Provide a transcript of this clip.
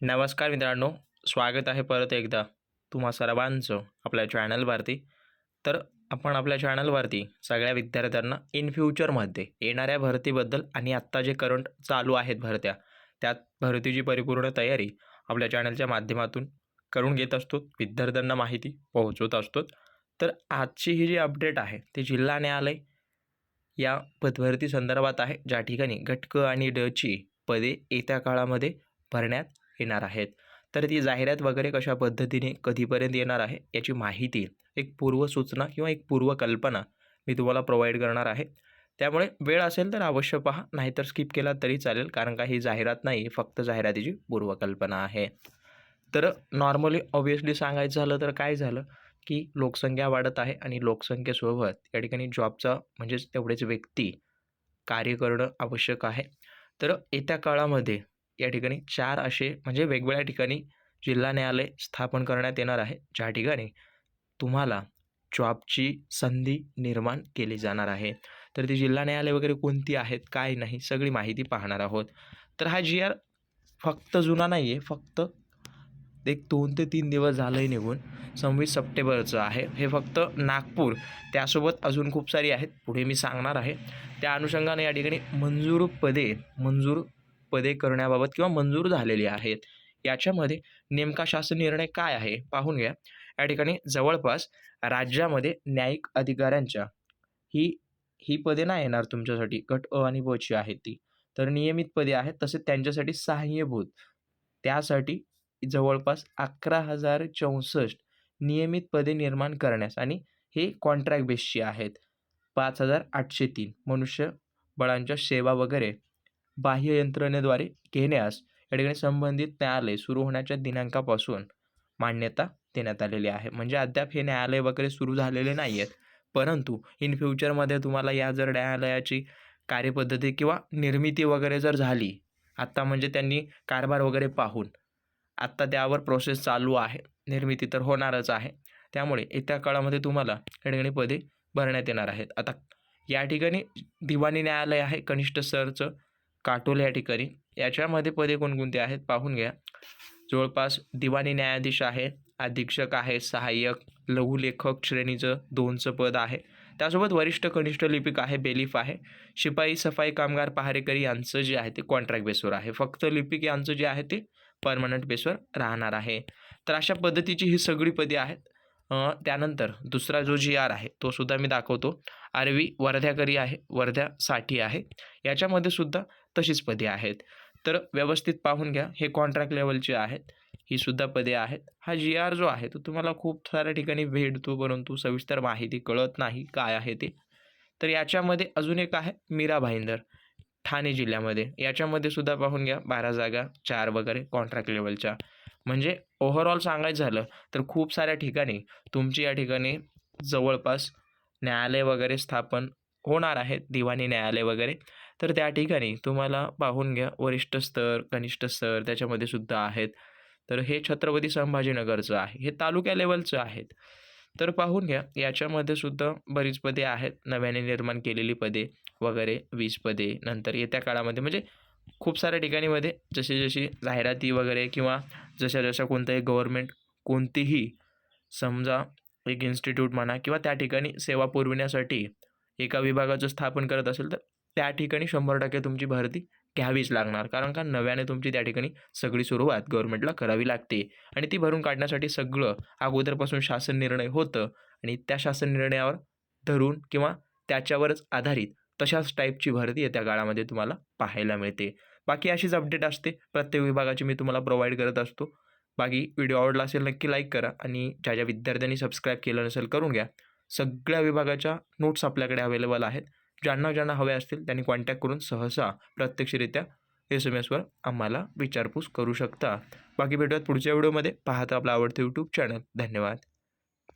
नमस्कार मित्रांनो स्वागत आहे परत एकदा तुम्हा सर्वांचं आपल्या चॅनलवरती. तर आपण आपल्या चॅनलवरती सगळ्या विद्यार्थ्यांना इन फ्युचरमध्ये येणाऱ्या भरतीबद्दल आणि आत्ता जे करंट चालू आहेत भरत्या त्यात भरतीची परिपूर्ण तयारी आपल्या चॅनलच्या माध्यमातून करून घेत असतो विद्यार्थ्यांना माहिती पोहोचवत असतो. तर आजची ही जी अपडेट आहे ती जिल्हा न्यायालय या पदभरती संदर्भात आहे. ज्या ठिकाणी घटक आणि डची पदे येत्या काळामध्ये भरण्यात येणार आहेत. तर ती जाहिरात वगैरे कशा पद्धतीने कधीपर्यंत येणार आहे याची माहिती एक पूर्वसूचना किंवा एक पूर्वकल्पना मी तुम्हाला प्रोव्हाइड करणार आहे. त्यामुळे वेळ असेल तर अवश्य पहा नाहीतर स्किप केला तरी चालेल कारण का ही जाहिरात नाही फक्त जाहिरातीची पूर्वकल्पना आहे. तर नॉर्मली ऑब्वियसली सांगायचं झालं तर काय झालं? की लोकसंख्या वाढत आहे आणि लोकसंख्येसोबत या ठिकाणी जॉबचा म्हणजेच तेवढेच व्यक्ती कार्य करणं आवश्यक आहे. तर येत्या काळामध्ये या ठिकाणी चार असे म्हणजे वेगवेगळ्या ठिकाणी जिल्हा न्यायालय स्थापन करण्यात येणार आहे. ज्या ठिकाणी तुम्हाला जॉबची संधी निर्माण केली जाणार आहे. तर ती जिल्हा न्यायालय वगैरे कोणती आहेत काय नाही सगळी माहिती पाहणार आहोत. तर हा जी आर फक्त जुना नाही आहे फक्त एक दोन ते तीन दिवस झालंय निघून. सव्वीस सप्टेंबरचं आहे. हे फक्त नागपूर त्यासोबत अजून खूप सारी आहेत. पुढे मी सांगणार आहे. त्या अनुषंगाने या ठिकाणी मंजूर पदे मंजूर पदे करण्याबाबत किंवा मंजूर झालेली आहेत. याच्यामध्ये नेमका शासन निर्णय काय आहे? पाहून घ्या. या ठिकाणी जवळपास राज्यामध्ये न्यायिक अधिकाऱ्यांच्या ही ही पदे नाही येणार तुमच्यासाठी. गट अ आणि ब ची आहेत ती. तर नियमित पदे आहेत. तसेच त्यांच्यासाठी सहाय्यभूत. त्यासाठी जवळपास अकरा हजार चौसष्ट नियमित पदे निर्माण करण्यास आणि हे कॉन्ट्रॅक्ट बेसची आहेत. पाच हजार आठशे तीन. मनुष्य बळांच्या सेवा वगैरे बाह्य यंत्रणेद्वारे घेण्यास या ठिकाणी संबंधित न्यायालय सुरू होण्याच्या दिनांकापासून मान्यता देण्यात आलेली आहे. म्हणजे अद्याप हे न्यायालय वगैरे सुरू झालेले नाही आहेत परंतु इन फ्युचरमध्ये तुम्हाला या जर न्यायालयाची कार्यपद्धती किंवा निर्मिती वगैरे जर झाली आत्ता म्हणजे त्यांनी कारभार वगैरे पाहून आत्ता त्यावर प्रोसेस चालू आहे निर्मिती तर होणारच आहे. त्यामुळे येत्या काळामध्ये तुम्हाला या ठिकाणी पदे भरण्यात येणार आहेत. आता या ठिकाणी दिवाणी न्यायालय आहे कनिष्ठ सरचं काटोल या ठिकाणी. याच्यामध्ये पदे कोणकोणती आहेत पाहून घ्या. जवळपास दिवाणी न्यायाधीश आहे अधीक्षक आहे सहाय्यक लघुलेखक श्रेणीचं दोनचं पद आहे. त्यासोबत वरिष्ठ कनिष्ठ लिपिक आहे बेलीफ आहे. शिपाई सफाई कामगार पहारेकरी यांचं जे आहे ते कॉन्ट्रॅक्ट बेसवर आहे. फक्त लिपिक यांचं जे आहे ते परमनंट बेसवर राहणार आहे. तर अशा पद्धतीची ही सगळी पदे आहेत. त्यानंतर दुसरा जो जी आर आहे तो सुद्धा मी दाखवतो. आरवी वर्ध्याकरी आहे वर्ध्यासाठी आहे. याच्यामध्ये सुद्धा तशीच पदे आहेत. तर व्यवस्थित पाहून घ्या. हे कॉन्ट्रॅक्ट लेवलचे आहेत ही सुद्धा पदे आहेत. हा जी आर जो आहे तो तुम्हाला खूप साऱ्या ठिकाणी भेटतो परंतु सविस्तर माहिती कळत नाही काय आहे ते. तर याच्यामध्ये अजून एक आहे मीरा भाईंदर ठाणे जिल्ह्यामध्ये. याच्यामध्ये सुद्धा पाहून घ्या बारा जागा चार वगैरे कॉन्ट्रॅक्ट लेवलच्या म्हणजे ओव्हरऑल सांगायचं झालं तर खूप साऱ्या ठिकाणी तुमची या ठिकाणी जवळपास न्यायालय वगैरे स्थापन होणार आहेत दिवाणी न्यायालय वगैरे. तर त्या ठिकाणी तुम्हाला पाहून घ्या वरिष्ठ स्तर कनिष्ठ स्तर त्याच्यामध्ये सुद्धा आहेत. तर हे छत्रपती संभाजीनगरचं आहे हे तालुक्या लेवलचं आहेत. तर पाहून घ्या याच्यामध्ये सुद्धा बरीच पदे आहेत. नव्याने निर्माण केलेली पदे वगैरे वीस पदे नंतर येत्या काळामध्ये म्हणजे खूप साऱ्या ठिकाणीमध्ये जशी जशी जाहिराती वगैरे किंवा जशा जशा कोणतंही गव्हर्मेंट कोणतीही समजा एक इन्स्टिट्यूट म्हणा किंवा त्या ठिकाणी सेवा पुरविण्यासाठी एका विभागाचं स्थापन करत असेल तर त्या ठिकाणी शंभर टक्के तुमची भरती घ्यावीच लागणार. कारण का? नव्याने तुमची त्या ठिकाणी सगळी सुरुवात गव्हर्नमेंटला करावी लागते. आणि ती भरून काढण्यासाठी सगळं अगोदरपासून शासन निर्णय होतं आणि त्या शासन निर्णयावर धरून किंवा त्याच्यावरच आधारित तशाच टाईपची भरती येत्या काळामध्ये तुम्हाला पाहायला मिळते. बाकी अशीच अपडेट असते. प्रत्येक विभागाची मी तुम्हाला प्रोव्हाइड करत असतो. बाकी व्हिडिओ आवडला असेल नक्की लाईक करा आणि ज्या ज्या विद्यार्थ्यांनी सबस्क्राईब केलं नसेल करून घ्या. सगळ्या विभागाच्या नोट्स आपल्याकडे अवेलेबल आहेत. ज्यांना ज्यांना हवे असतील त्यांनी कॉन्टॅक्ट करून सहसा प्रत्यक्षरित्या एस एम एसवर आम्हाला विचारपूस करू शकता. बाकी भेटूयात पुढच्या व्हिडिओमध्ये पाहता आपला आवडतं यूट्यूब चॅनल धन्यवाद.